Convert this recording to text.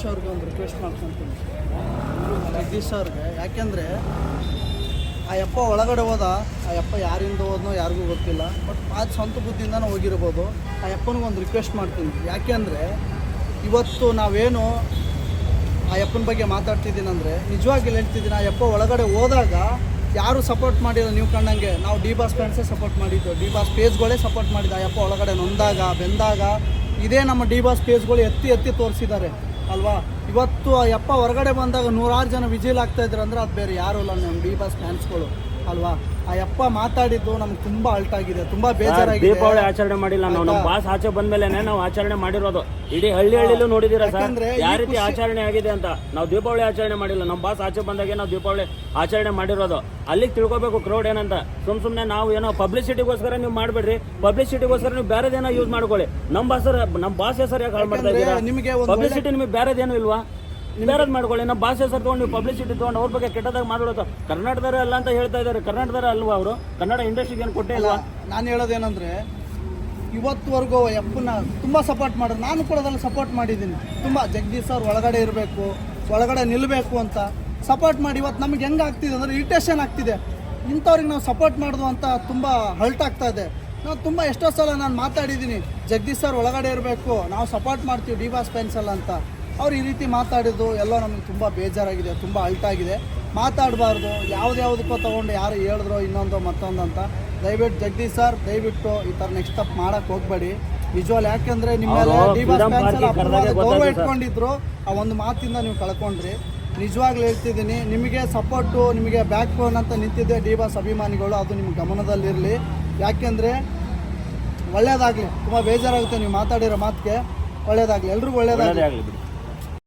ಜಗದೀಶ್ ಅವ್ರಿಗೆ ಒಂದು ರಿಕ್ವೆಸ್ಟ್ ಮಾಡ್ಕೊತೀನಿ. ಜಗದೀಶ್ ಅವ್ರಿಗೆ. ಯಾಕೆಂದರೆ ಆ ಯಪ್ಪ ಒಳಗಡೆ ಹೋದ, ಆ ಯಪ್ಪ ಯಾರಿಂದ ಹೋದ್ನೋ ಯಾರಿಗೂ ಗೊತ್ತಿಲ್ಲ. ಬಟ್ ಆ ಸ್ವಂತ ಬುದ್ಧಿಯಿಂದನೂ ಹೋಗಿರ್ಬೋದು. ಆ ಯಪ್ಪನಿಗೆ ಒಂದು ರಿಕ್ವೆಸ್ಟ್ ಮಾಡ್ತೀನಿ. ಯಾಕೆಂದರೆ ಇವತ್ತು ನಾವೇನು ಆ ಯಪ್ಪನ ಬಗ್ಗೆ ಮಾತಾಡ್ತಿದ್ದೀನಿ ಅಂದರೆ ನಿಜವಾಗಿ ಹೇಳ್ತಿದ್ದೀನಿ, ಆ ಯಪ್ಪ ಒಳಗಡೆ ಹೋದಾಗ ಯಾರು ಸಪೋರ್ಟ್ ಮಾಡಿಲ್ಲ ನೀವು ಕಂಡಂಗೆ. ನಾವು ಡಿ ಬಾಸ್ ಫ್ಯಾನ್ಸೇ ಸಪೋರ್ಟ್ ಮಾಡಿದ್ದು. ಡಿ ಬಾಸ್ ಪೇಜ್ಗಳೇ ಸಪೋರ್ಟ್ ಮಾಡಿದ್ದು ಆ ಯಪ್ಪ ಒಳಗಡೆ ನೊಂದಾಗ, ಬೆಂದಾಗ. ಇದೇ ನಮ್ಮ ಡಿ ಬಾಸ್ ಪೇಜ್ಗಳು ಎತ್ತಿ ಎತ್ತಿ ತೋರಿಸಿದ್ದಾರೆ. ಅಲ್ವಾ? ಇವತ್ತು ಯಪ್ಪ ಹೊರಗಡೆ ಬಂದಾಗ ನೂರಾರು ಜನ ವಿಜಿಲ್ ಆಗ್ತಾ ಇದ್ರು ಅಂದ್ರೆ ಅದು ಬೇರೆ, ಯಾರು ಅಲ್ಲ ನಮ್ಮ ಡಿ ಬಸ್ ಫ್ಯಾನ್ಸ್ಗಳು ಅಲ್ವಾ? ಆ ಅಪ್ಪ ಮಾತಾಡಿದ್ದು ನಮ್ಗೆ ತುಂಬಾ ಅಲ್ಟ್ ಆಗಿದೆ ತುಂಬಾ ಬೇಜಾರಾಗಿದೆ. ದೀಪಾವಳಿ ಆಚರಣೆ ಮಾಡಿಲ್ಲ ನಾವು. ನಮ್ಮ ಬಾಸ್ ಆಚೆ ಬಂದ್ಮೇಲೆ ನಾವು ಆಚರಣೆ ಮಾಡಿರೋದು. ಇಡೀ ಹಳ್ಳಿ ಹಳ್ಳಿಲೂ ನೋಡಿದೀರಾ ಸರ್? ಯಾಕಂದ್ರೆ ಈ ಯಾವ ರೀತಿ ಆಚರಣೆ ಆಗಿದೆ ಅಂತ? ನಾವು ದೀಪಾವಳಿ ಆಚರಣೆ ಮಾಡಿಲ್ಲ. ನಮ್ಮ ಬಾಸ್ ಆಚೆ ಬಂದಾಗೆ ನಾವು ದೀಪಾವಳಿ ಆಚರಣೆ ಮಾಡಿರೋದು. ಅಲ್ಲಿಗೆ ತಿಳ್ಕೊಬೇಕು ಕ್ರೌಡ್ ಏನಂತ. ಸುಮ್ ಸುಮ್ನೆ ನಾವು ಏನೋ ಪಬ್ಲಿಸಿಟಿಗೋಸ್ಕರ ನೀವು ಮಾಡ್ಬೇಡ್ರಿ. ಪಬ್ಲಿಸಿಟಿಗೋಸ್ಕರ ನೀವು ಬೇರೆದೇನೋ ಯೂಸ್ ಮಾಡ್ಕೊಳ್ಳಿ. ನಮ್ಮ ಬಾಸ್ ನಮ್ಮ ಬಾಸ್ ಹೆಸರು ಯಾಕೆ ಹಾಳು ಮಾಡ್ತಾ ಇದ್ದೀರಾ? ನಿಮಗೆ ಒಂದು ಪಬ್ಲಿಸಿಟಿ ನಿಮಗೆ ಬೇರೆದೇನು ಇಲ್ವಾ? ಬೇರೆದ್ ಮಾಡ್ಕೊಳ್ಳಿ. ನಮ್ಮ ಭಾಷೆ ಸರ್ ತೊಗೊಂಡು ನೀವು ಪಬ್ಲಿಸಿಟಿ ತೊಗೊಂಡು ಅವ್ರ ಬಗ್ಗೆ ಕೆಟ್ಟದಾಗ ಮಾತಾಡೋದು. ಕರ್ನಾಟಕದವರೇ ಅಲ್ಲ ಅಂತ ಹೇಳ್ತಾ ಇದ್ದಾರೆ. ಕರ್ನಾಟಕದವರೇ ಅಲ್ವಾ ಅವರು? ಕನ್ನಡ ಇಂಡಸ್ಟ್ರಿಗೆ ಏನು ಕೊಟ್ಟೇ ಇಲ್ಲ ನಾನು ಹೇಳೋದೇನೆಂದರೆ ಇವತ್ತುವರೆಗೂ ಯಪ್ಪನ ತುಂಬ ಸಪೋರ್ಟ್ ಮಾಡೋದು ನಾನು ಕೂಡ ಅದನ್ನು ಸಪೋರ್ಟ್ ಮಾಡಿದ್ದೀನಿ. ತುಂಬ ಜಗದೀಶ್ ಅವ್ರು ಒಳಗಡೆ ಇರಬೇಕು, ಒಳಗಡೆ ನಿಲ್ಲಬೇಕು ಅಂತ. ಸಪೋರ್ಟ್ ಮಾಡಿ ಇವತ್ತು ನಮ್ಗೆ ಹೆಂಗೆ ಆಗ್ತಿದೆ ಅಂದರೆ ಇರಿಟೇಷನ್ ಆಗ್ತಿದೆ. ಇಂಥವ್ರಿಗೆ ನಾವು ಸಪೋರ್ಟ್ ಮಾಡೋದು ಅಂತ ತುಂಬ ಹಲ್ಟ್ ಆಗ್ತಾ ಇದೆ. ನಾವು ತುಂಬ ಎಷ್ಟೋ ಸಲ ನಾನು ಮಾತಾಡಿದ್ದೀನಿ, ಜಗದೀಶ್ ಸರ್ ಒಳಗಡೆ ಇರಬೇಕು, ನಾವು ಸಪೋರ್ಟ್ ಮಾಡ್ತೀವಿ ಡಿ ಬಾಸ್ ಪೆನ್ಸಲ್ ಅಂತ. ಅವ್ರು ಈ ರೀತಿ ಮಾತಾಡಿದ್ದು ಎಲ್ಲ ನಮಗೆ ತುಂಬ ಬೇಜಾರಾಗಿದೆ ತುಂಬ ಅಲ್ಟಾಗಿದೆ. ಮಾತಾಡಬಾರ್ದು ಯಾವುದ್ಯಾವುದಕ್ಕೋ ತೊಗೊಂಡು ಯಾರು ಹೇಳಿದ್ರು ಇನ್ನೊಂದು ಮತ್ತೊಂದು ಅಂತ. ದಯವಿಟ್ಟು ಜಗದೀಶ್ ಸರ್ ದಯವಿಟ್ಟು ಈ ಥರ ನೆಕ್ಸ್ಟ್ ಸ್ಟೆಪ್ ಮಾಡೋಕ್ಕೆ ಹೋಗಬೇಡಿ. ನಿಜವಾಗ್ಲು ಯಾಕೆಂದ್ರೆ ನಿಮ್ಮೆಲ್ಲ ಡಿ ಗೌರವ ಇಟ್ಕೊಂಡಿದ್ರು. ಆ ಒಂದು ಮಾತಿಂದ ನೀವು ಕಳ್ಕೊಂಡ್ರಿ. ನಿಜವಾಗ್ಲೂ ಹೇಳ್ತಿದ್ದೀನಿ ನಿಮಗೆ ಸಪೋರ್ಟು ನಿಮಗೆ ಬ್ಯಾಕ್ ಫೋನ್ ಅಂತ ನಿಂತಿದ್ದೆ ಡಿ ಬಾಸ್ ಅಭಿಮಾನಿಗಳು ಅದು ನಿಮ್ಮ ಗಮನದಲ್ಲಿರಲಿ. ಯಾಕೆಂದರೆ ಒಳ್ಳೆಯದಾಗಲಿ ತುಂಬ ಬೇಜಾರಾಗುತ್ತೆ ನೀವು ಮಾತಾಡಿರೋ ಮಾತಿಗೆ. ಒಳ್ಳೇದಾಗಲಿ ಎಲ್ರಿಗೂ ಒಳ್ಳೆಯದಾಗಲಿ